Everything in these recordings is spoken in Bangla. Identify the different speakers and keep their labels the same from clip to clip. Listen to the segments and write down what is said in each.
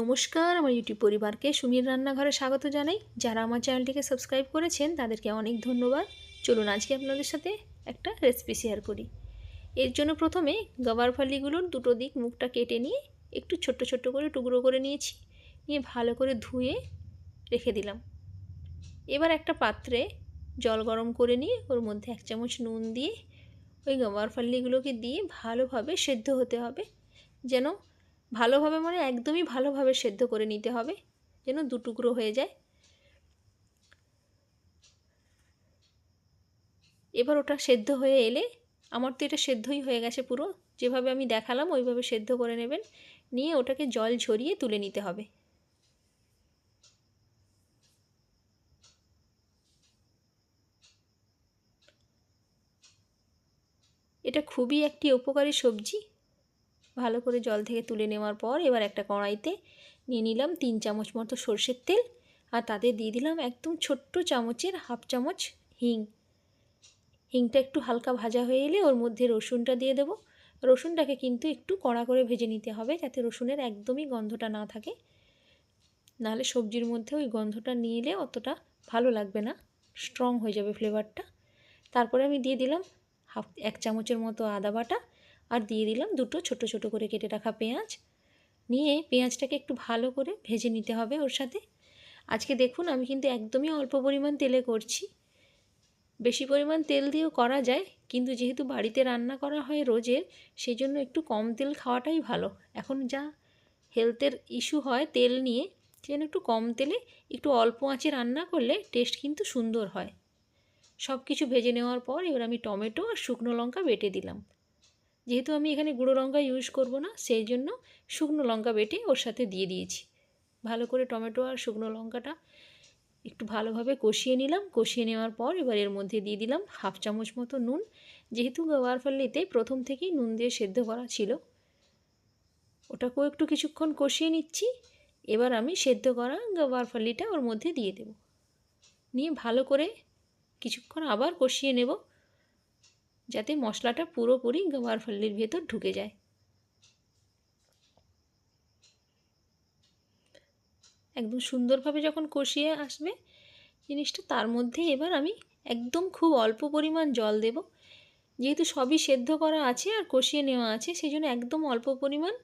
Speaker 1: নমস্কার, আমার ইউটিউব পরিবারকে সুমির রান্নাঘরে স্বাগত জানাই। যারা আমার চ্যানেলটিকে সাবস্ক্রাইব করেছেন, তাদেরকে অনেক ধন্যবাদ। চলুন আজকে আপনাদের সাথে একটা রেসিপি শেয়ার করি। এর জন্য প্রথমে গবার ফালিগুলোর দুটো দিক মুখটা কেটে নিয়ে একটু ছোট্ট ছোট্ট করে টুকরো করে নিয়েছি। নিয়ে ভালো করে ধুয়ে রেখে দিলাম। এবার একটা পাত্রে জল গরম করে নিয়ে ওর মধ্যে এক চামচ নুন দিয়ে ওই গবার ফাল্লিগুলোকে দিয়ে ভালোভাবে সেদ্ধ হতে হবে। যেন ভালোভাবে মানে একদমই ভালোভাবে সেদ্ধ করে নিতে হবে, যেন দু টুকরো হয়ে যায়। এবার ওটা সেদ্ধ হয়ে এলে, আমার তো এটা সেদ্ধই হয়ে গেছে পুরো, যেভাবে আমি দেখালাম ওইভাবে সেদ্ধ করে নেবেন, নিয়ে ওটাকে জল ঝরিয়ে তুলে নিতে হবে। এটা খুবই একটি উপকারী সবজি। ভালো করে জল থেকে তুলে নেওয়ার পর এবার একটা কড়াইতে নিয়ে নিলাম তিন চামচ মতো সর্ষের তেল আর তাতে দিয়ে দিলাম একদম ছোট্ট চামচের হাফ চামচ হিং। হিংটা একটু হালকা ভাজা হয়ে এলে ওর মধ্যে রসুনটা দিয়ে দেবো। রসুনটাকে কিন্তু একটু কড়া করে ভেজে নিতে হবে যাতে রসুনের একদমই গন্ধটা না থাকে। নাহলে সবজির মধ্যে ওই গন্ধটা নিয়ে এলে অতটা ভালো লাগবে না স্ট্রং হয়ে যাবে ফ্লেভারটা তারপরে আমি দিয়ে দিলাম হাফ, এক চামচের মতো আদা বাটা আর দিয়ে দিলাম দুটো ছোট ছোট করে কেটে রাখা পেঁয়াজ। নিয়ে পেঁয়াজটাকে একটু ভালো করে ভেজে নিতে হবে ওর সাথে। আজকে দেখুন আমি কিন্তু একদমই অল্প পরিমাণ তেলে করছি। বেশি পরিমাণ তেল দিয়েও করা যায়, কিন্তু যেহেতু বাড়িতে রান্না করা হয় রোজের সেই জন্য একটু কম তেল খাওয়াটাই ভালো। এখন যা হেলথের ইস্যু হয় তেল নিয়ে, সেজন্য একটু কম তেলে, একটু অল্প আঁচে রান্না করলে টেস্ট কিন্তু সুন্দর হয়। সব কিছু ভেজে নেওয়ার পর এবার আমি টমেটো আর শুকনো লঙ্কা বেটে দিলাম। যেহেতু আমি এখানে গুঁড়ো লঙ্কা ইউজ করব না, সেই জন্য শুকনো লঙ্কা বেটে ওর সাথে দিয়ে দিয়েছি। ভালো করে টমেটো আর শুকনো লঙ্কাটা একটু ভালোভাবে কষিয়ে নিলাম। কষিয়ে নেওয়ার পর এবার এর মধ্যে দিয়ে দিলাম হাফ চামচ মতো নুন। যেহেতু গওয়ার ফাল্লিতে প্রথম থেকেই নুন দিয়ে সেদ্ধ করা ছিল, ওটাকেও একটু কিছুক্ষণ কষিয়ে নিচ্ছি। এবার আমি সেদ্ধ করা গওয়ার ফাল্লিটা ওর মধ্যে দিয়ে দেব। নিয়ে ভালো করে কিছুক্ষণ আবার কষিয়ে নেব। যাতে মশলাটা পুরোপুরি গওয়ার ফাল্লির ভেতর ঢুকে যায়। একদম সুন্দরভাবে যখন কষিয়ে আসবে জিনিসটা, তার মধ্যে এবার আমি একদম খুব অল্প পরিমাণ জল দেব। যেহেতু সবই সেদ্ধ করা আছে আর কষিয়ে নেওয়া আছে সেই জন্য একদম অল্প পরিমাণ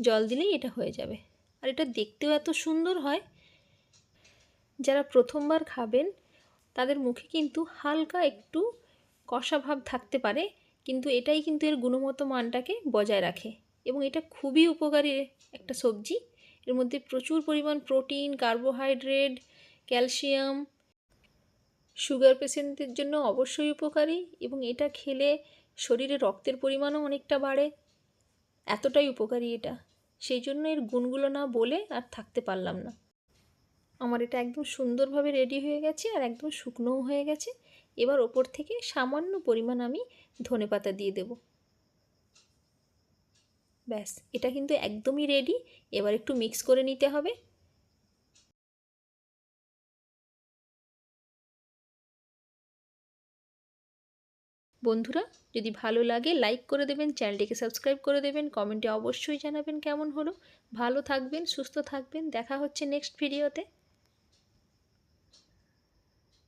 Speaker 1: জল দিলেই এটা হয়ে যাবে। আর এটা দেখতেও এত সুন্দর হয়। যারা প্রথমবার খাবেন, তাদের মুখে কিন্তু হালকা একটু কষা ভাব থাকতে পারে, কিন্তু এটাই কিন্তু এর গুণগত মানটাকে বজায় রাখে। এবং এটা খুবই উপকারী একটা সবজি। এর মধ্যে প্রচুর পরিমাণ প্রোটিন, কার্বোহাইড্রেট, ক্যালসিয়াম, সুগার পেশেন্টদের জন্য অবশ্যই উপকারী এবং এটা খেলে শরীরে রক্তের পরিমাণও অনেকটা বাড়ে। এতটাই উপকারী এটা। সেই জন্য এর গুণগুলো না বলে আর থাকতে পারলাম না। আমার এটা একদম সুন্দরভাবে রেডি হয়ে গেছে আর একদম শুকনোও হয়ে গেছে। এবার ওপর থেকে সামান্য পরিমাণ আমি ধনে পাতা দিয়ে দেব। ব্যাস, এটা কিন্তু একদমই রেডি এবার একটু মিক্স করে নিতে হবে। বন্ধুরা, যদি ভালো লাগে লাইক করে দেবেন, চ্যানেলটিকে সাবস্ক্রাইব করে দেবেন কমেন্টে অবশ্যই জানাবেন কেমন হলো। ভালো থাকবেন, সুস্থ থাকবেন। দেখা হচ্ছে নেক্সট ভিডিওতে